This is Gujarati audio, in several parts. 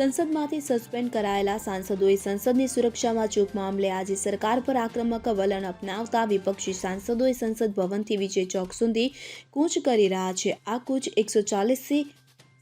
સંસદમાંથી સસ્પેન્ડ કરાયેલા સાંસદોએ સંસદની સુરક્ષામાં ચૂક મામલે આજે સરકાર પર આક્રમક વલણ અપનાવતા વિપક્ષી સાંસદોએ સંસદ ભવનથી વિજય ચોક સુધી કૂચ કરી રહ્યા છે. આ કૂચ એકસો ચાલીસથી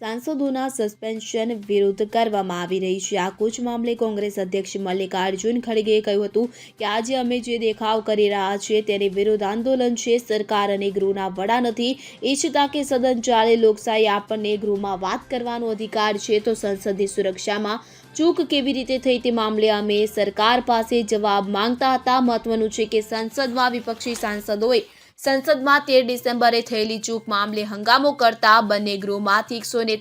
સાંસદોના સસ્પેન્શન વિરુદ્ધ કરવામાં આવી રહી છે. આ કૂચ મામલે કોંગ્રેસ અધ્યક્ષ મલ્લિકાર્જુન ખડગેએ કહ્યું હતું કે આજે અમે જે દેખાવ કરી રહ્યા છીએ તેની વિરુદ્ધ આંદોલન છે. સરકાર અને ગૃહના વડા નથી. ઈચ્છતા કે સદન ચાલે, લોકશાહી આપણને ગૃહમાં વાત કરવાનો અધિકાર છે તો સંસદની સુરક્ષામાં ચૂક કેવી રીતે થઈ તે મામલે અમે સરકાર પાસે જવાબ માંગતા હતા. મહત્વનું છે કે સંસદમાં વિપક્ષી સાંસદોએ સંસદમાં તેર ડિસેમ્બરે થયેલી ચૂક મામલે હંગામો કરતા બંને ગૃહમાંથી એકસો ને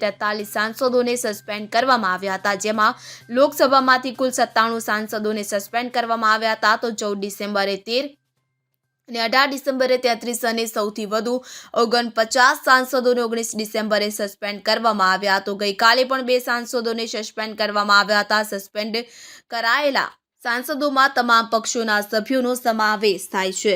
સાંસદોને સસ્પેન્ડ કરવામાં આવ્યા હતા. જેમાં લોકસભામાંથી કુલ સત્તાણું સાંસદોને સસ્પેન્ડ કરવામાં આવ્યા હતા. તો ચૌદ ડિસેમ્બરે તેર અને અઢાર ડિસેમ્બરે તેત્રીસ અને સૌથી વધુ ઓગણપચાસ સાંસદોને ઓગણીસ ડિસેમ્બરે સસ્પેન્ડ કરવામાં આવ્યા. તો ગઈકાલે પણ બે સાંસદોને સસ્પેન્ડ કરવામાં આવ્યા હતા. સસ્પેન્ડ કરાયેલા સાંસદોમાં તમામ પક્ષોના સભ્યોનો સમાવેશ થાય છે.